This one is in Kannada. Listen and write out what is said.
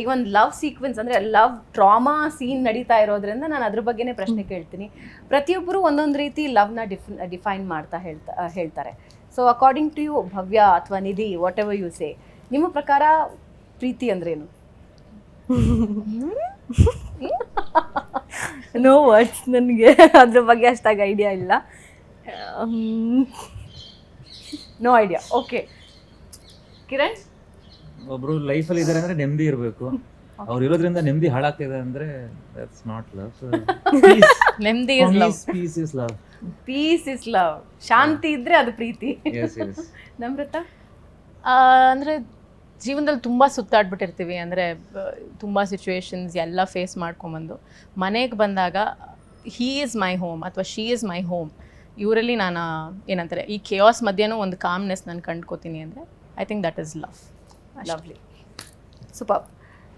ಈಗ ಒಂದು ಲವ್ ಸೀಕ್ವೆನ್ಸ್ ಅಂದರೆ ಲವ್ ಟ್ರಾಮಾ ಸೀನ್ ನಡೀತಾ ಇರೋದ್ರಿಂದ ನಾನು ಅದ್ರ ಬಗ್ಗೆನೇ ಪ್ರಶ್ನೆ ಕೇಳ್ತೀನಿ. ಪ್ರತಿಯೊಬ್ಬರು ಒಂದೊಂದು ರೀತಿ ಲವ್ನ ಡಿಫ್ ಡಿಫೈನ್ ಮಾಡ್ತಾ ಹೇಳ್ತಾ ಹೇಳ್ತಾರೆ. So according to you Bhavya ಅಥವಾ Nidhi whatever you say ನಿಮ್ಮ ಪ್ರಕಾರ ಪ್ರೀತಿ ಅಂದ್ರೇನು ನೋ ವರ್ಡ್ಸ್ ನನಗೆ. ಅದ್ರ ಬಗ್ಗೆ ಅಷ್ಟಾಗಿ ಐಡಿಯಾ ಇಲ್ಲ. No idea okay Kiran? ಒಬ್ರು ಅಲ್ಲಿ ಇದಾರೆ ಅಂದ್ರೆ ನೆಮ್ಮದಿ ಇರಬೇಕು. ಅವ್ರು ಇರೋದ್ರಿಂದ ನೆಮ್ಮದಿ ಹಾಳಾಗ್ತಿದೆ ಅಂದ್ರೆ ದಟ್ಸ್ ನಾಟ್ ಲವ್ ನೆಮ್ಮದಿ is love peace is love peace is love ಶಾಂತಿ ಇದ್ರೆ ಅದು ಪ್ರೀತಿ. S S Namrata? ಅಂದ್ರೆ ಜೀವನದಲ್ಲಿ ತುಂಬ ಸುತ್ತಾಡ್ಬಿಟ್ಟಿರ್ತೀವಿ ಅಂದರೆ ತುಂಬ ಸಿಚುವೇಶನ್ಸ್ ಎಲ್ಲ ಫೇಸ್ ಮಾಡ್ಕೊಂಬಂದು. ಮನೆಗೆ ಬಂದಾಗ ಹೀ ಈಸ್ ಮೈ ಹೋಮ್ ಅಥವಾ ಶೀ ಈಸ್ ಮೈ ಹೋಮ್ ಇವರಲ್ಲಿ ನಾನು ಏನಂತಾರೆ ಈ ಕೆಯಾಸ್ ಮಧ್ಯೆನೂ ಒಂದು ಕಾಮ್ನೆಸ್ ನಾನು ಕಂಡ್ಕೋತೀನಿ ಅಂದರೆ I think that is love Lovely. Superb.